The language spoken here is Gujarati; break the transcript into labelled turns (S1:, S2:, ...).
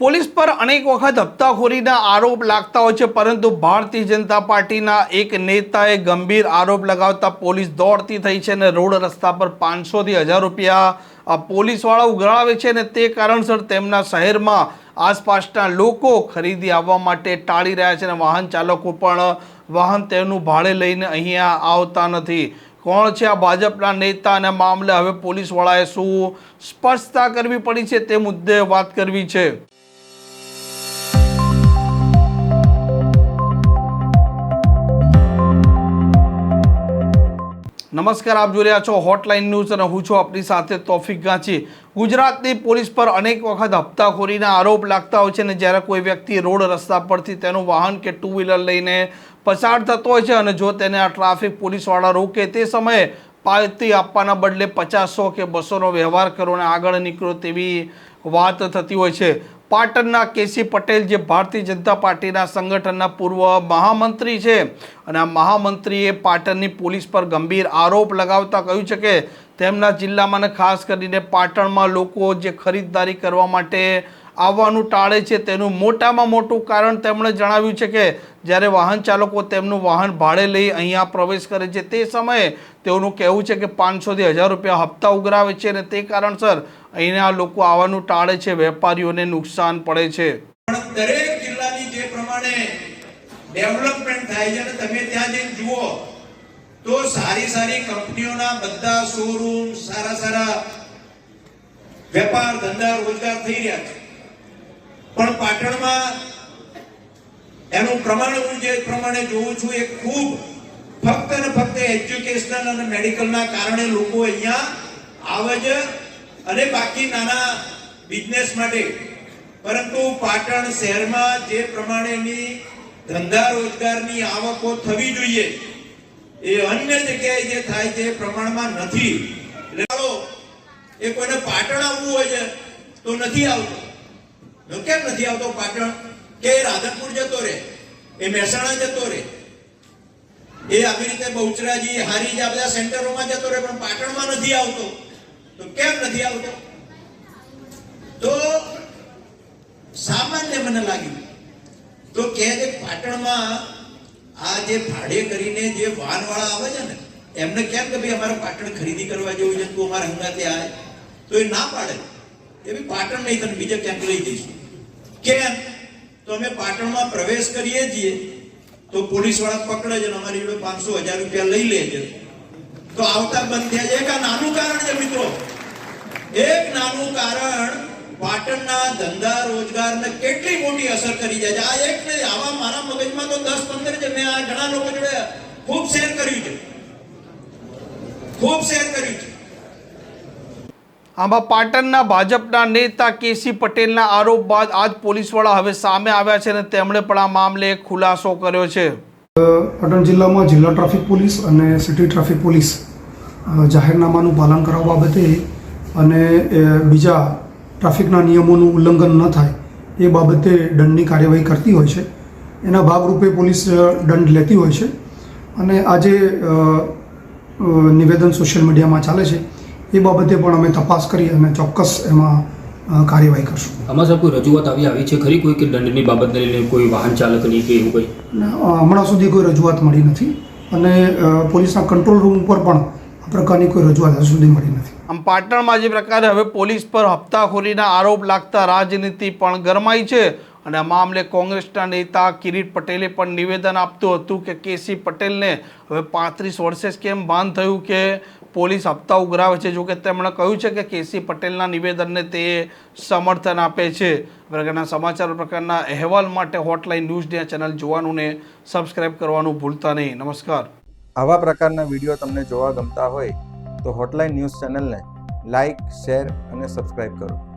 S1: પોલીસ પર અનેક વખત હપ્તાખોરીના આરોપ લાગતા હોય છે, પરંતુ ભારતીય જનતા પાર્ટીના એક નેતાએ ગંભીર આરોપ લગાવતા પોલીસ દોડતી થઈ છે અને રોડ રસ્તા પર પાંચસોથી હજાર રૂપિયા પોલીસવાળા ઉઘરાવે છે અને તે કારણસર તેમના શહેરમાં આસપાસના લોકો ખરીદી આવવા માટે ટાળી રહ્યા છે અને વાહન ચાલકો પણ વાહન તેનું ભાડે લઈને અહીંયા આવતા નથી. કોણ છે આ ભાજપના નેતા અને મામલે હવે પોલીસવાળાએ શું સ્પષ્ટતા કરવી પડી છે તે મુદ્દે વાત કરવી છે. નમસ્કાર, આપ જોઈ રહ્યા છો હોટલાઇન ન્યૂઝ અને હું છું આપની સાથે તોફિક ગાંચી. ગુજરાતની પોલીસ પર અનેક વખત હપ્તાખોરીના આરોપ લાગતા હોય છે અને જ્યારે કોઈ વ્યક્તિ રોડ રસ્તા પરથી તેનું વાહન કે ટુ વ્હીલર લઈને પસાર થતો હોય છે અને જો તેને આ ટ્રાફિક પોલીસવાળા રોકે, તે સમયે પાવતી આપવાના બદલે પચાસો કે બસોનો વ્યવહાર કરો અને આગળ નીકળો તેવી વાત થતી હોય છે. પાટણના કેસી પટેલ જે ભારતીય જનતા પાર્ટીના સંગઠનના પૂર્વ મહામંત્રી છે અને આ મહામંત્રીએ પાટણની પોલીસ પર ગંભીર આરોપ લગાવતા કહ્યું છે કે તેમના જિલ્લામાં ખાસ કરીને પાટણમાં લોકો જે ખરીદદારી કરવા માટે આવવાનું ટાળે છે તેનું મોટામાં મોટું કારણ તેમણે જણાવ્યું છે કે જ્યારે વાહન ચાલકો તેમનું વાહન ભાડે લઈ અહીંયા પ્રવેશ કરે છે, તે સમયે તેઓનું કહેવું છે કે પાંચસોથી હજાર રૂપિયા હપ્તા ઉઘરાવે છે અને તે કારણસર અહીંના લોકો આવવાનું ટાળે છે, વેપારીઓને નુકસાન પડે છે.
S2: દરેક જિલ્લાની જે પ્રમાણે ડેવલપમેન્ટ થાય છે અને તમે ત્યાં જઈને જુઓ, તો સારી સારી કંપનીઓના બધા શોરૂમ સારા સારા વેપાર ધંધા રોજગાર થઈ રહ્યા છે. પણ પાટણમાં એનું પ્રમાણ હું જે પ્રમાણે જોઉં છું, એ ખૂબ ફક્ત ને ફક્ત એજ્યુકેશનલ અને મેડિકલના કારણે લોકો અહીંયા આવે છે અને બાકી નાના બિઝનેસ માટે. પરંતુ પાટણ શહેરમાં જે પ્રમાણેની ધંધા રોજગારની આવકો થવી જોઈએ, એ અન્ય જગ્યાએ જે થાય છે પ્રમાણમાં નથી. એટલે એ કોઈને પાટણ આવવું હોય છે તો નથી આવતો. કેમ નથી આવતો પાટણ? કે એ રાધનપુર જતો રહે, એ મહેસાણા જતો રહે, એ આવી રીતે બહુચરાજી હારી આ બધા સેન્ટરોમાં જતો રહે, પણ પાટણમાં નથી આવતો. તો કેમ નથી આવતો? તો સામાન્ય મને લાગ્યું, તો કે પાટણમાં આ જે ભાડે કરીને જે વાહનવાળા આવે છે ને, એમને કેમ કે ભાઈ અમારે પાટણ ખરીદી કરવા જેવું છે તું અમારા હંગાતે આવે તો એ ના પાડે. એ બી પાટણ નહીં, તને બીજે ક્યાંક લઈ જઈશું. કેમ તો અમે પાટણમાં પ્રવેશ કરીએ છીએ, તો પોલીસવાળા પકડે છે અમારી જોડે પાંચસો હજાર રૂપિયા લઈ લે છે. તો આવતા બંધ થયા છે. એક આ નાનું કારણ છે મિત્રો. એક નાનું કારણ પાટણના ધંધા રોજગારને કેટલી મોટી અસર કરી જાય છે. આ એક નહીં આવા મારા મગજમાં તો દસ પંદર છે. મેં આ ઘણા લોકો જોડે ખૂબ શેર કર્યું છે. ખૂબ શેર કર્યું છે.
S1: આમાં પાટણના ભાજપના નેતા કેસી પટેલના આરોપ બાદ આજ પોલીસવાળા હવે સામે આવ્યા છે અને તેમણે પણ આ મામલે ખુલાસો કર્યો છે.
S3: પાટણ જિલ્લામાં જિલ્લા ટ્રાફિક પોલીસ અને સિટી ટ્રાફિક પોલીસ જાહેરનામાનું પાલન કરવા બાબતે અને બીજા ટ્રાફિકના નિયમોનું ઉલ્લંઘન ન થાય એ બાબતે દંડની કાર્યવાહી કરતી હોય છે. એના ભાગરૂપે પોલીસ દંડ લેતી હોય છે. અને આજે નિવેદન સોશિયલ મીડિયામાં ચાલે છે. એ બાબતે પણ અમે તપાસ કરી અને ચોક્કસ એમાં કાર્યવાહી કરશું.
S4: આમાં સાહેબ કોઈ રજૂઆત આવી આવી છે ખરી કોઈ કે દંડની બાબતને લઈને કોઈ વાહન ચાલકની કે એવું કંઈ?
S3: હમણાં સુધી કોઈ રજૂઆત મળી નથી અને પોલીસના કંટ્રોલ રૂમ ઉપર પણ આ પ્રકારની કોઈ રજૂઆત હજુ સુધી મળી નથી.
S1: આમ પાટણમાં જે પ્રકારે હવે પોલીસ પર હપ્તાખોરીના આરોપ લાગતા રાજનીતિ પણ ગરમાઈ છે. અને આ મામલે કોંગ્રેસના નેતા કિરીટ પટેલે પણ નિવેદન આપતું હતું કે કેસી પટેલને હવે પાંત્રીસ વર્ષે કેમ ભાન થયું કે પોલીસ હપ્તા ઉઘરાવે છે? જોકે તેમણે કહ્યું છે કે કેસી પટેલના નિવેદનને તે સમર્થન આપે છે. પ્રકારના સમાચાર પ્રકારના અહેવાલ માટે હોટલાઇન ન્યૂઝ ચેનલ જોવાનું ને સબસ્ક્રાઇબ કરવાનું ભૂલતા નહીં. નમસ્કાર.
S5: આવા પ્રકારના વીડિયો તમને જોવા ગમતા હોય તો હોટલાઇન ન્યૂઝ ચેનલને લાઇક, શેર અને સબસ્ક્રાઇબ કરો.